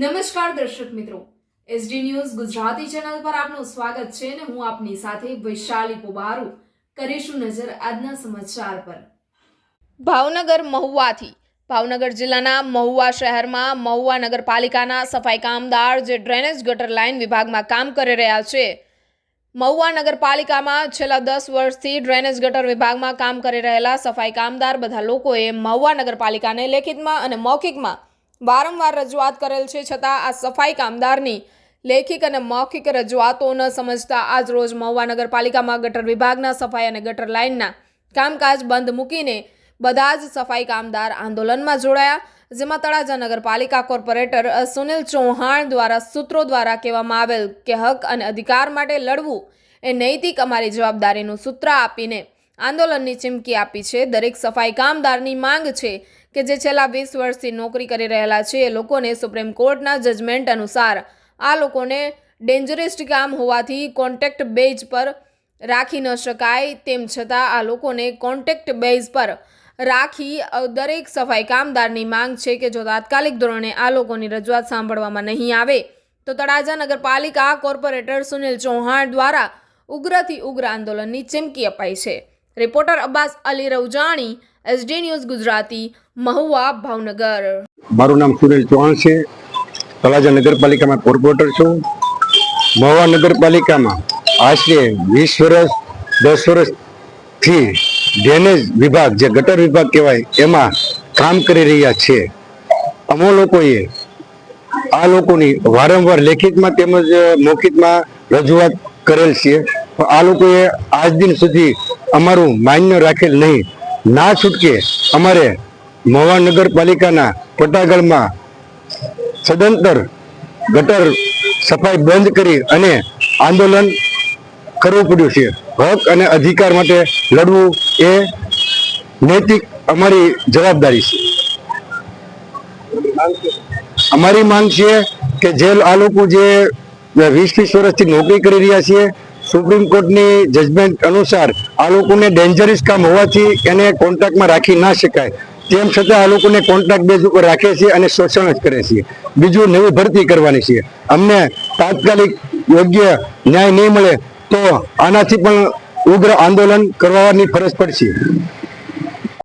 નમસ્કાર દર્શક મિત્રો. એસડી ન્યૂઝ ગુજરાતી ચેનલ પર આપનું સ્વાગત છે અને હું આપની સાથે વૈશાલી પોબારુ કરીશું નજર આજના સમાચાર પર. ભાવનગર મહુવાથી. ભાવનગર જિલ્લાના મહુવા શહેરમાં મહુવા નગરપાલિકાના સફાઈ કામદાર જે ડ્રેનેજ ગટર લાઇન વિભાગમાં કામ કરી રહ્યા છે, મહુવા નગરપાલિકામાં છેલ્લા દસ વર્ષથી ડ્રેનેજ ગટર વિભાગમાં કામ કરી રહેલા સફાઈ કામદાર બધા લોકોએ મહુવા નગરપાલિકાને લેખિતમાં અને મૌખિકમાં વારંવાર રજૂઆત કરેલ છે, છતાં આ સફાઈ કામદારની લેખિક અને મૌખિક રજૂઆતો ન સમજતા આજ રોજ મહુવા નગરપાલિકામાં ગટર વિભાગના સફાઈ અને ગટર લાઇનના કામકાજ બંધ મૂકીને બધા જ સફાઈ કામદાર આંદોલનમાં જોડાયા, જેમાં તળાજા નગરપાલિકા કોર્પોરેટર સુનિલ ચૌહાણ દ્વારા સૂત્રો દ્વારા કહેવામાં આવેલ કે હક અને અધિકાર માટે લડવું એ નૈતિક અમારી જવાબદારીનું સૂત્ર આપીને આંદોલનની ચીમકી આપી છે. દરેક સફાઈ કામદારની માંગ છે કે જે છેલ્લા વીસ વર્ષથી નોકરી કરી રહેલા છે, એ લોકોને સુપ્રીમ કોર્ટના જજમેન્ટ અનુસાર આ લોકોને ડેન્જરસ કામ હોવાથી કોન્ટેક્ટ બેઝ પર રાખી ન શકાય. તેમ છતાં આ લોકોને કોન્ટેક્ટ બેઝ પર રાખી દરેક સફાઈ કામદારની માંગ છે કે જો તાત્કાલિક ધોરણે આ લોકોની રજૂઆત સાંભળવામાં નહીં આવે, તો તળાજા નગરપાલિકા કોર્પોરેટર સુનિલ ચૌહાણ દ્વારા ઉગ્રથી ઉગ્ર આંદોલનની ચીમકી અપાઈ છે. Reporter Abbas Ali Raujani SD news Gujarati Mahuva Bhavnagar મારું નામ સુરેશ ચૌહાણ છે. તળાજા નગરપાલિકામાં કોર્પોરેટર છું. મહુવા નગરપાલિકામાં આશરે વીસ વર્ષ, દસ વર્ષથી ડ્રેનેજ વિભાગ, જે ગટર વિભાગ કહેવાય, એમાં કામ કરી રહ્યા છે. અમો લોકોએ આ લોકોની વારંવાર લેખિતમાં તેમજ મૌખિતમાં રજૂઆત કરેલ છે. આ લોકોએ આજ દિન સુધી અમારું માન્ય રાખેલ નહીં. ના છૂટકે અમારે મહુવા નગરપાલિકાના પટાગળમાં સદંતર ગટર સફાઈ બંધ કરી અને આંદોલન કરવું પડ્યું છે. હક અને અધિકાર માટે લડવું એ નૈતિક અમારી જવાબદારી છે. અમારી માંગ છે કે જે આ લોકો જે વીસ વીસ વર્ષથી નોકરી કરી રહ્યા છે સુપ્રીમ કોર્ટની જજમેન્ટ અનુસાર આ લોકોને ડેન્જરસ કામ હોવાથી એને કોન્ટ્રાક્ટમાં રાખી ના શકાય. તેમ છતાં આ લોકોને કોન્ટ્રાક્ટ બેઝ ઉપર રાખે છે અને શોષણ જ કરે છે. બીજું નવી ભરતી કરવાની છે. અમને તાત્કાલિક યોગ્ય ન્યાય નહીં મળે તો આનાથી પણ ઉગ્ર આંદોલન કરવાની ફરજ પડશે.